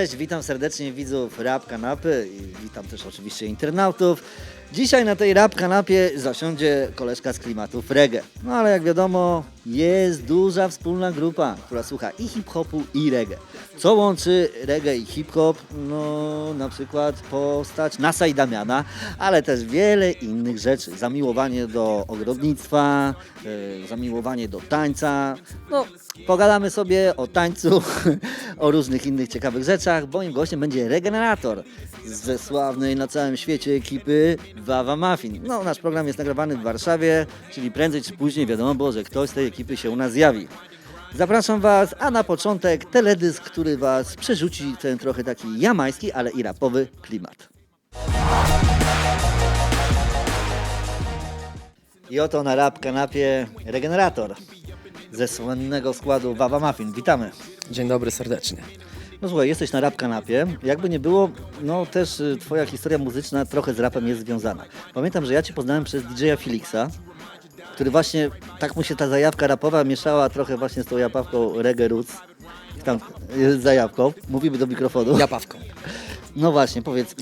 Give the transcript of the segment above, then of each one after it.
Cześć, witam serdecznie widzów Rap Kanapy i witam też oczywiście internautów. Dzisiaj na tej Rap Kanapie zasiądzie koleżka z klimatów reggae. No ale jak wiadomo, jest duża wspólna grupa, która słucha i hip-hopu i reggae. Co łączy reggae i hip-hop? No na przykład postać Nasa i Damiana, ale też wiele innych rzeczy. Zamiłowanie do ogrodnictwa, yy, zamiłowanie do tańca. No, pogadamy sobie o tańcu, o różnych innych ciekawych rzeczach. Moim gościem będzie regenerator ze sławnej na całym świecie ekipy Wawa Muffin. No, nasz program jest nagrywany w Warszawie, czyli prędzej czy później wiadomo było, że ktoś z tej ekipy się u nas zjawi. Zapraszam Was, a na początek teledysk, który Was przerzuci ten trochę taki jamański, ale i rapowy klimat. I oto na rap kanapie regenerator ze słynnego składu Wawa Muffin. Witamy. Dzień dobry serdecznie. No słuchaj, jesteś na rap kanapie. Jakby nie było, no też y, twoja historia muzyczna trochę z rapem jest związana. Pamiętam, że ja cię poznałem przez DJ-a Felixa, który właśnie, tak mu się ta zajawka rapowa mieszała trochę właśnie z tą japawką reggae roots. Tam y, z zajawką. Mówimy do mikrofonu. Japawką. No właśnie, powiedz,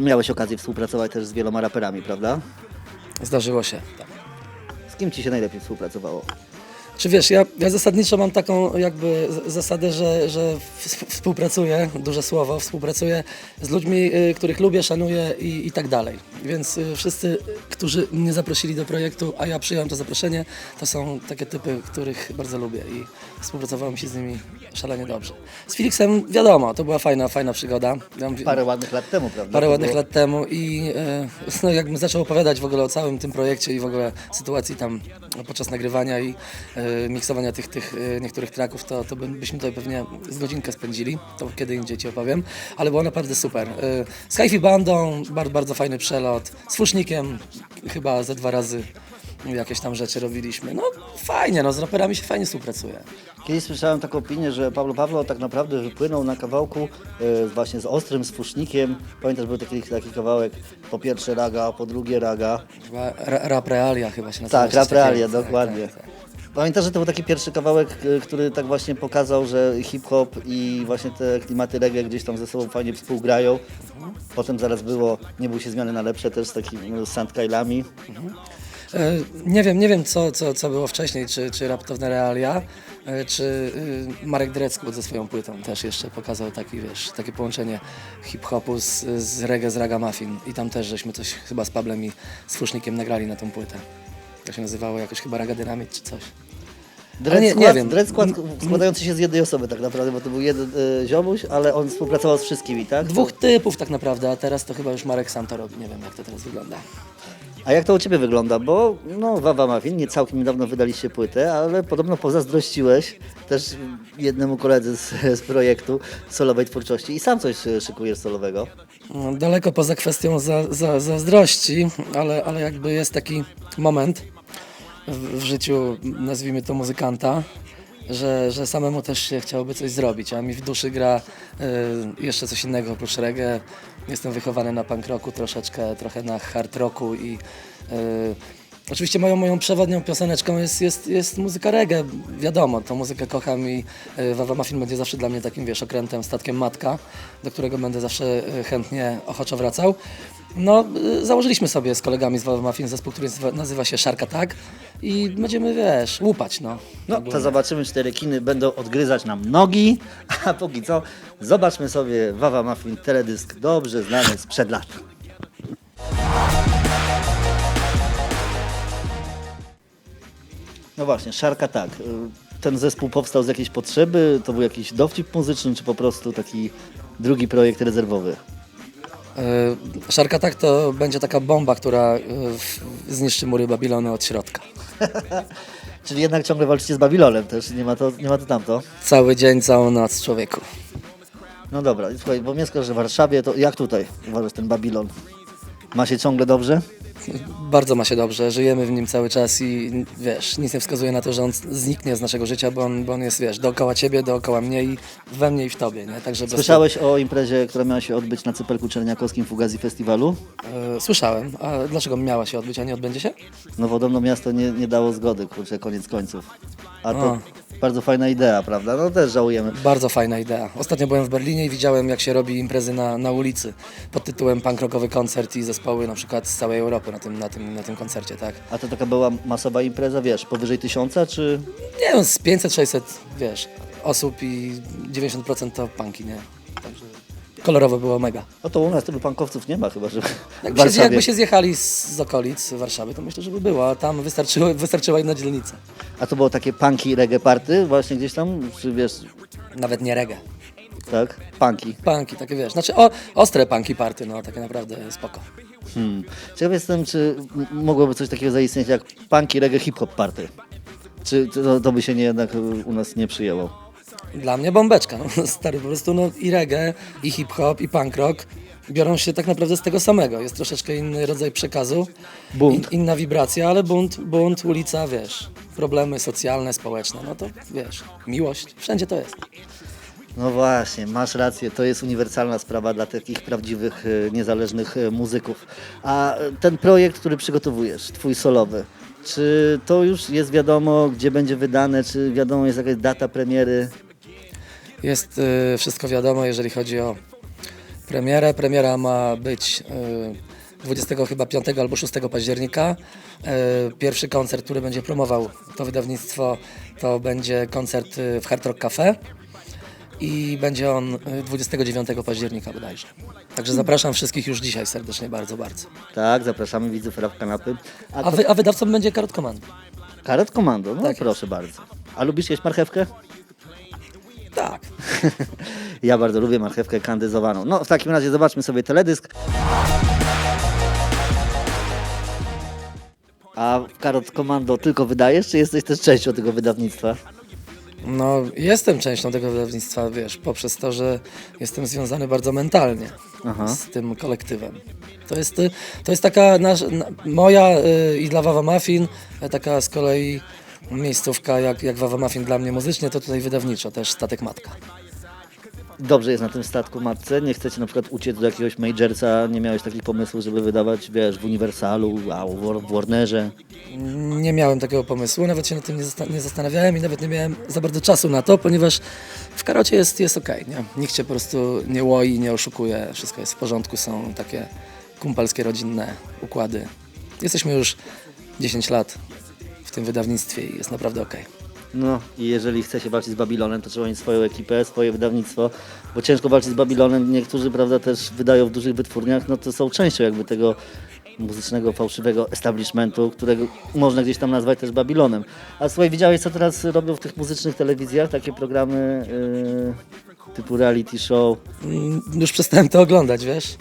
miałeś okazję współpracować też z wieloma raperami, prawda? Zdarzyło się. Tak. Z kim ci się najlepiej współpracowało? Czy wiesz, ja, ja zasadniczo mam taką jakby zasadę, że, że współpracuję, duże słowo, współpracuję z ludźmi, y, których lubię, szanuję i, i tak dalej. Więc y, wszyscy, którzy mnie zaprosili do projektu, a ja przyjąłem to zaproszenie, to są takie typy, których bardzo lubię i współpracowałem się z nimi szalenie dobrze. Z Felixem wiadomo, to była fajna, fajna przygoda. Parę ładnych lat temu, prawda? Parę ładnych lat temu i e, no, jakbym zaczął opowiadać w ogóle o całym tym projekcie i w ogóle sytuacji tam podczas nagrywania i miksowania tych, tych e, niektórych traków, to, to by- byśmy tutaj pewnie z godzinkę spędzili, to kiedy indziej Ci opowiem, ale było naprawdę super. E, z Hi-Fi Bandą bardzo, bardzo fajny przelot, z Fusznikiem chyba ze dwa razy jakieś tam rzeczy robiliśmy. No fajnie, no z raperami się fajnie współpracuje. Kiedyś słyszałem taką opinię, że Pablo Pablo tak naprawdę wypłynął na kawałku właśnie z ostrym, z fusznikiem. Pamiętasz, był taki, taki kawałek, po pierwsze raga, po drugie raga. Chyba ra, rap realia chyba się nazywa. Tak, rap realia, Tak, dokładnie. tak, tak. Pamiętasz, że to był taki pierwszy kawałek, e, który tak właśnie pokazał, że hip-hop i właśnie te klimaty reggae gdzieś tam ze sobą fajnie współgrają. Potem zaraz było, nie bój się zmiany na lepsze też z takimi no, Sandkailami. E, Nie wiem, nie wiem co, co, co było wcześniej, czy, czy raptowne realia, e, czy y, Marek Drecku ze swoją płytą też jeszcze pokazał taki, wiesz, takie połączenie hip-hopu z, z reggae, z ragamuffin i tam też żeśmy coś chyba z Pablem i z Fusznikiem nagrali na tą płytę. To się nazywało jakoś chyba Raga Dynamit czy coś. Dread nie- skład, wiem. Dread skład składający się z jednej osoby tak naprawdę, bo to był jeden e, ziomuś, ale on współpracował z wszystkimi, tak? Dwóch typów tak naprawdę, a teraz to chyba już Marek sam to robi, nie wiem jak to teraz wygląda. A jak to u Ciebie wygląda? Bo no, Wawa Muffin, nie całkiem niedawno wydaliście płytę, ale podobno pozazdrościłeś też jednemu koledze z, z projektu solowej twórczości i sam coś e, szykujesz solowego. No, Daleko poza kwestią za, za, zazdrości, ale, ale jakby jest taki moment w, życiu, nazwijmy to muzykanta, że, że samemu też się chciałoby coś zrobić, a mi w duszy gra y, jeszcze coś innego oprócz reggae. Jestem wychowany na punk rocku troszeczkę, trochę na hard rocku i y, Oczywiście moją, moją przewodnią pioseneczką jest, jest, jest muzyka reggae, wiadomo, tą muzykę kocham i y, Wawa Muffin będzie zawsze dla mnie takim, wiesz, okrętem, statkiem matka, do którego będę zawsze chętnie, ochoczo wracał. No, założyliśmy sobie z kolegami z Wawa Muffin zespół, który nazywa się Shark Attack i będziemy, wiesz, łupać, no. No to zobaczymy, czy te rekiny będą odgryzać nam nogi, a póki co zobaczmy sobie Wawa Muffin teledysk dobrze znany sprzed lat. No właśnie, Szarka tak. Ten zespół powstał z jakiejś potrzeby, to był jakiś dowcip muzyczny, czy po prostu taki drugi projekt rezerwowy? Y, Shark Attack to będzie taka bomba, która w- zniszczy mury Babilonu od środka. Czyli jednak ciągle walczycie z Babilonem też, nie ma to, nie ma to tamto. Cały dzień, całą noc, człowieku. No dobra, słuchaj, bo mnie że w Warszawie, to jak tutaj uważasz ten Babilon? Ma się ciągle dobrze? Bardzo ma się dobrze, żyjemy w nim cały czas i wiesz, nic nie wskazuje na to, że on zniknie z naszego życia, bo on, bo on jest, wiesz, dookoła ciebie, dookoła mnie i we mnie i w tobie, nie? Także Słyszałeś o imprezie, która miała się odbyć na Cypelku Czerniakowskim Fugazi Festiwalu? E, słyszałem. A dlaczego miała się odbyć, a nie odbędzie się? No podobno miasto nie, nie dało zgody, kurczę, koniec końców. A to. Bardzo fajna idea, prawda? No też żałujemy. Bardzo fajna idea. Ostatnio byłem w Berlinie i widziałem, jak się robi imprezy na, na ulicy pod tytułem punk rockowy koncert i zespoły na przykład z całej Europy na tym, na tym, na tym koncercie, tak? A to taka była masowa impreza, wiesz, powyżej tysiąca, czy... Nie wiem, z 500-600, wiesz, osób i 90% to punki, nie? Także kolorowo było mega. No to u nas tylu pankowców nie ma chyba, że Jakby się, jakby się zjechali z, z okolic Warszawy, to myślę, że by było, a tam wystarczyło, wystarczyła jedna dzielnica. A to było takie punki reggae party właśnie gdzieś tam, czy wiesz, Nawet nie reggae. tak? Punki. Punki, takie wiesz, znaczy o, ostre punki party, no takie naprawdę spoko. Hmm. Ciekaw jestem, czy mogłoby coś takiego zaistnieć jak punki reggae hip-hop party. Czy to, to by się nie jednak u nas nie przyjęło? Dla mnie bombeczka, no stary, po prostu no i reggae, i hip-hop, i punk rock biorą się tak naprawdę z tego samego. Jest troszeczkę inny rodzaj przekazu, Bunt. In, inna wibracja, ale bunt, bunt, ulica, wiesz, problemy socjalne, społeczne, no to wiesz, miłość, wszędzie to jest. No właśnie, masz rację, to jest uniwersalna sprawa dla takich prawdziwych, y, niezależnych y, muzyków. A ten projekt, który przygotowujesz, twój solowy, czy to już jest wiadomo, gdzie będzie wydane, czy wiadomo jest jakaś data premiery? Jest y, wszystko wiadomo, jeżeli chodzi o premierę. Premiera ma być y, 20 chyba 5 albo 6 października. Y, pierwszy koncert, który będzie promował to wydawnictwo, to będzie koncert y, w Hard Rock Cafe i będzie on y, 29 października bodajże. Także zapraszam wszystkich już dzisiaj serdecznie, bardzo, bardzo. Tak, zapraszamy widzów Rap Kanapy. A, A, wy, a wydawcą będzie Karot Command. Karet Komando, no Tak proszę bardzo. A lubisz jeść marchewkę? Tak. Ja bardzo lubię marchewkę kandyzowaną. No w takim razie zobaczmy sobie teledysk. A Karot Komando tylko wydajesz, czy jesteś też częścią tego wydawnictwa? No, jestem częścią tego wydawnictwa, wiesz, poprzez to, że jestem związany bardzo mentalnie Aha. z tym kolektywem. To jest, to jest taka nasz, na, moja y, i dla Wawa Muffin, a taka z kolei miejscówka jak, jak Wawa Muffin dla mnie muzycznie, to tutaj wydawniczo też Statek Matka. Dobrze jest na tym statku matce, nie chcecie na przykład uciec do jakiegoś majorsa, nie miałeś takich pomysłów, żeby wydawać, wiesz, w Uniwersalu, a w War- w Warnerze. Nie miałem takiego pomysłu, nawet się nad tym nie, zasta- nie zastanawiałem i nawet nie miałem za bardzo czasu na to, ponieważ w karocie jest, jest okej, nie? Nikt cię po prostu nie łoi, nie oszukuje, wszystko jest w porządku, są takie kumpelskie, rodzinne układy. Jesteśmy już 10 lat w tym wydawnictwie i jest naprawdę okej. No i jeżeli chce się walczyć z Babilonem, to trzeba mieć swoją ekipę, swoje wydawnictwo, bo ciężko walczyć z Babilonem. Niektórzy, prawda, też wydają w dużych wytwórniach, no to są częścią jakby tego muzycznego, fałszywego establishmentu, którego można gdzieś tam nazwać też Babilonem. A słuchaj, widziałeś co teraz robią w tych muzycznych telewizjach, takie programy yy, typu reality show. Mm, Już przestałem to oglądać, wiesz?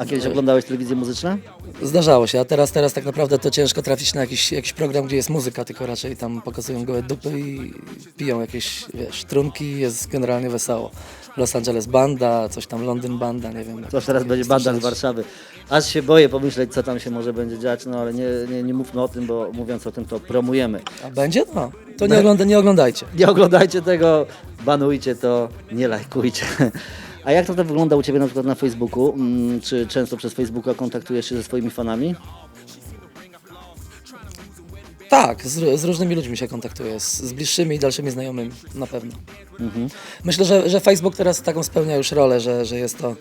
A kiedyś oglądałeś telewizję muzyczną? Zdarzało się, a teraz, teraz tak naprawdę to ciężko trafić na jakiś, jakiś program, gdzie jest muzyka, tylko raczej tam pokazują gołe dupy i piją jakieś, wiesz, trunki, jest generalnie wesoło. Los Angeles Banda, coś tam Londyn Banda, nie wiem. To teraz będzie banda z Warszawy. Aż się boję pomyśleć, co tam się może będzie dziać, no ale nie, nie, nie mówmy o tym, bo mówiąc o tym, to promujemy. A będzie? No, to nie, ogląda, nie oglądajcie. Nie oglądajcie tego, banujcie to, nie lajkujcie. A jak to tak wygląda u Ciebie na przykład na Facebooku? Mm, Czy często przez Facebooka kontaktujesz się ze swoimi fanami? Tak, z, z różnymi ludźmi się kontaktuję, z, z bliższymi i dalszymi znajomymi, na pewno. Myślę, że, że Facebook teraz taką spełnia już rolę, że, że jest to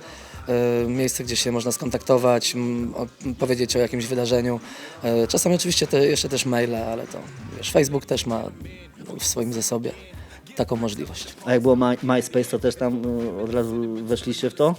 e, miejsce, gdzie się można skontaktować, m, o, powiedzieć o jakimś wydarzeniu. E, czasami oczywiście te, jeszcze też maile, ale to wiesz, Facebook też ma w swoim zasobie taką możliwość. A jak było My, MySpace, to też tam y, od razu weszliście w to?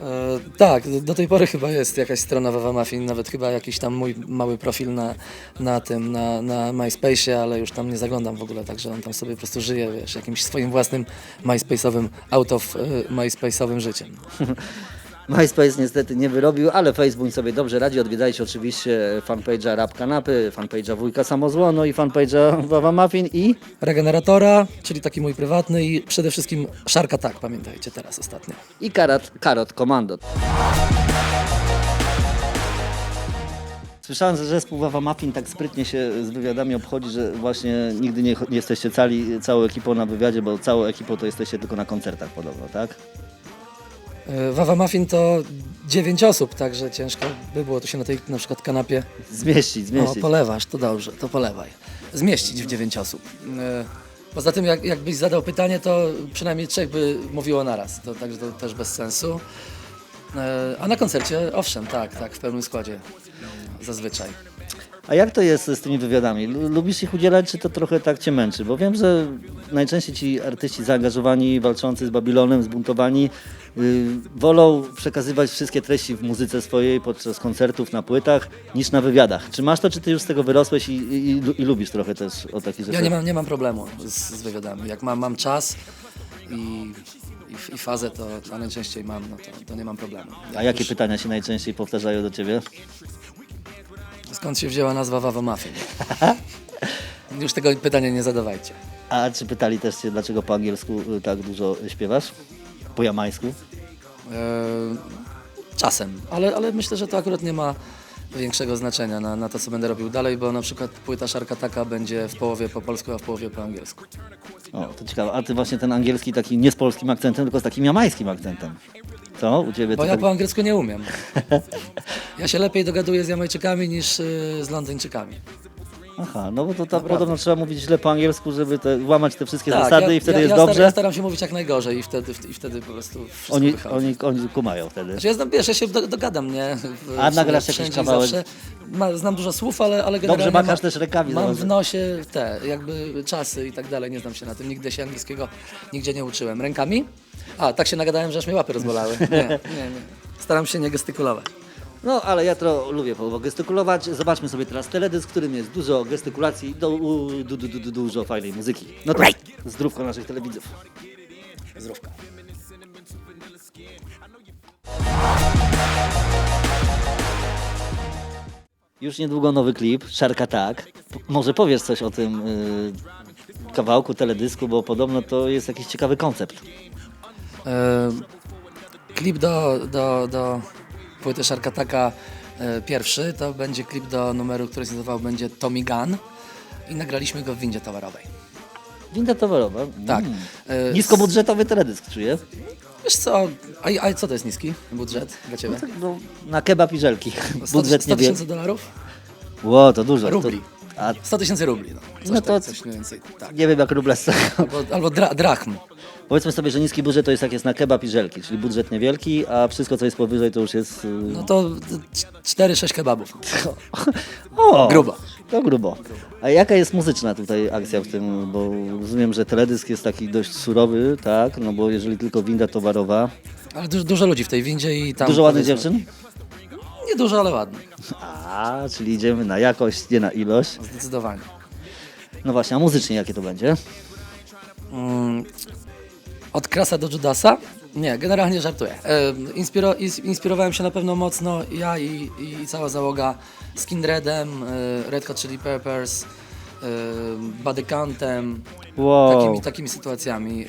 E, tak, do tej pory chyba jest jakaś strona Wawa Muffin, nawet chyba jakiś tam mój mały profil na, na tym, na, na MySpace'ie, ale już tam nie zaglądam w ogóle, także on tam sobie po prostu żyje, wiesz, jakimś swoim własnym MySpace'owym, out of y, MySpace'owym życiem. MySpace niestety nie wyrobił, ale Facebook sobie dobrze radzi. Odwiedzajcie oczywiście fanpage'a Rap Kanapy, fanpage'a Wujka Samozło, no i fanpage'a Wawa Muffin i... Regeneratora, czyli taki mój prywatny i przede wszystkim Shark Attack, pamiętajcie teraz ostatnio. i Karot, Karot Komando. Słyszałem, że zespół Wawa Muffin tak sprytnie się z wywiadami obchodzi, że właśnie nigdy nie, nie jesteście cali, całą ekipą na wywiadzie, bo całą ekipą to jesteście tylko na koncertach podobno, tak? Y, Wawa Muffin to dziewięć osób, także ciężko by było tu się na tej na przykład kanapie Zmieścić, O, zmieścić. polewasz, to dobrze, to polewaj. Zmieścić w dziewięć osób. E, Poza tym, jak, jakbyś zadał pytanie, to przynajmniej trzech by mówiło naraz, to, także to też bez sensu. E, A na koncercie, owszem, tak, tak, w pełnym składzie, zazwyczaj. A jak to jest z tymi wywiadami? Lu- Lubisz ich udzielać, czy to trochę tak cię męczy? Bo wiem, że najczęściej ci artyści zaangażowani, walczący z Babilonem, zbuntowani, yy, wolą przekazywać wszystkie treści w muzyce swojej podczas koncertów, na płytach, niż na wywiadach. Czy masz to, czy ty już z tego wyrosłeś i, i, i, i lubisz trochę też o takich rzeczach? Ja nie mam, nie mam problemu z, z wywiadami. Jak mam, mam czas i, i, i fazę, to, to najczęściej mam, no to, to nie mam problemu. A Jak jakie już- pytania się najczęściej powtarzają do ciebie? Skąd się wzięła nazwa Wawa Muffin? Już tego pytania nie zadawajcie. A czy pytali też cię, dlaczego po angielsku y, tak dużo śpiewasz? Po jamańsku? E, czasem, ale, ale myślę, że to akurat nie ma większego znaczenia na, na to, co będę robił dalej, bo na przykład płyta Szarka Taka będzie w połowie po polsku, a w połowie po angielsku. O, to ciekawe. A ty właśnie ten angielski taki nie z polskim akcentem, tylko z takim jamańskim akcentem. Co? U ciebie Bo to ja tak... po angielsku nie umiem. Ja się lepiej dogaduję z Jamajczykami niż y, z Londyńczykami. Aha, no bo to tam podobno trzeba mówić źle po angielsku, żeby te, łamać te wszystkie zasady Tak, ja, i wtedy ja, jest ja dobrze. Staram, ja staram się mówić jak najgorzej i wtedy, i wtedy po prostu wszystko Oni, wychodzi. oni, oni kumają wtedy. Znaczy ja znam, wiesz, ja się do, dogadam, nie? W, A w- nagrasz wszędzie jakiś i kawałek? zawsze. Ma, znam dużo słów, ale, ale generalnie Dobrze makasz ma- też rękami, Mam w nosie te, jakby czasy i tak dalej, nie znam się na tym. Nigdy się angielskiego nigdzie nie uczyłem. Rękami? A, tak się nagadałem, że aż mnie łapy rozbolały. Nie, nie, nie. Staram się nie gestykulować. No, ale ja to lubię gestykulować. Zobaczmy sobie teraz teledysk, w którym jest dużo gestykulacji, u, du, du, du, du, dużo fajnej muzyki. No to zdrówko naszych telewidzów. Zdrówka. Już niedługo nowy klip, Szarka Tak. P- Może powiesz coś o tym y, kawałku, teledysku, bo podobno to jest jakiś ciekawy koncept. E, klip do, do, do płyty Szarka Taka e, pierwszy, to będzie klip do numeru, który się nazywał będzie Tommy Gun i nagraliśmy go w windzie towarowej. Winda towarowa. Tak. Mm. E, Niskobudżetowy teledysk, czuję. Wiesz co, a, a co to jest niski budżet dla Ciebie? No, na kebab i żelki. 100 Budżet 100 nie wie. tysięcy dolarów? Ło, to dużo. Rubli. To, a 100 tysięcy rubli, no. Coś, No to- tak, coś mniej więcej, tak. nie wiem jak ruble stoją. Albo, albo dra, drachm. Powiedzmy sobie, że niski budżet to jest jak jest na kebab i żelki, czyli budżet niewielki, a wszystko co jest powyżej to już jest... y, No to 4-6 kebabów. o, grubo. To grubo. A jaka jest muzyczna tutaj akcja w tym, bo rozumiem, że teledysk jest taki dość surowy, tak? No bo jeżeli tylko winda towarowa. Ale dużo, dużo ludzi w tej windzie i tam... Dużo ładnych powiedzmy- dziewczyn? Nie dużo, ale ładnych. A, czyli idziemy na jakość, nie na ilość. Zdecydowanie. No właśnie, a muzycznie jakie to będzie? Mm, od Krasa do Judasa? Nie, generalnie żartuję. E, inspiro, ins- inspirowałem się na pewno mocno ja i, i cała załoga Skindredem, e, Red Hot Chili Peppers, Body Countem, Wow. takimi, takimi sytuacjami. E,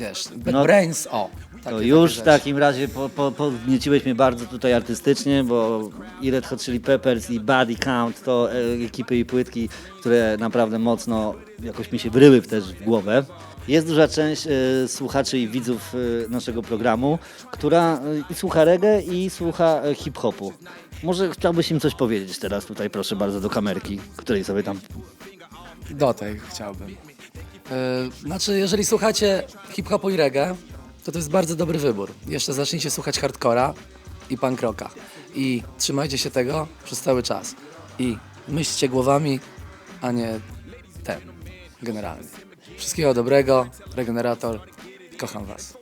wiesz, No, Brains, o. Takie, To już w rzeczy. takim razie po, po, podnieciłeś mnie bardzo tutaj artystycznie, bo i Red Hot Chili Peppers i Body Count to e, ekipy i płytki, które naprawdę mocno jakoś mi się wryły też w głowę. Jest duża część e, słuchaczy i widzów e, naszego programu, która e, i słucha reggae i słucha e, hip-hopu. Może chciałbyś im coś powiedzieć teraz tutaj, proszę bardzo, do kamerki, której sobie tam... Do tej chciałbym. E, znaczy, jeżeli słuchacie hip-hopu i reggae, to to jest bardzo dobry wybór. Jeszcze zacznijcie słuchać hardcora i punk rocka. I trzymajcie się tego przez cały czas. I myślcie głowami, a nie ten, generalnie. Wszystkiego dobrego, regenerator. Kocham was.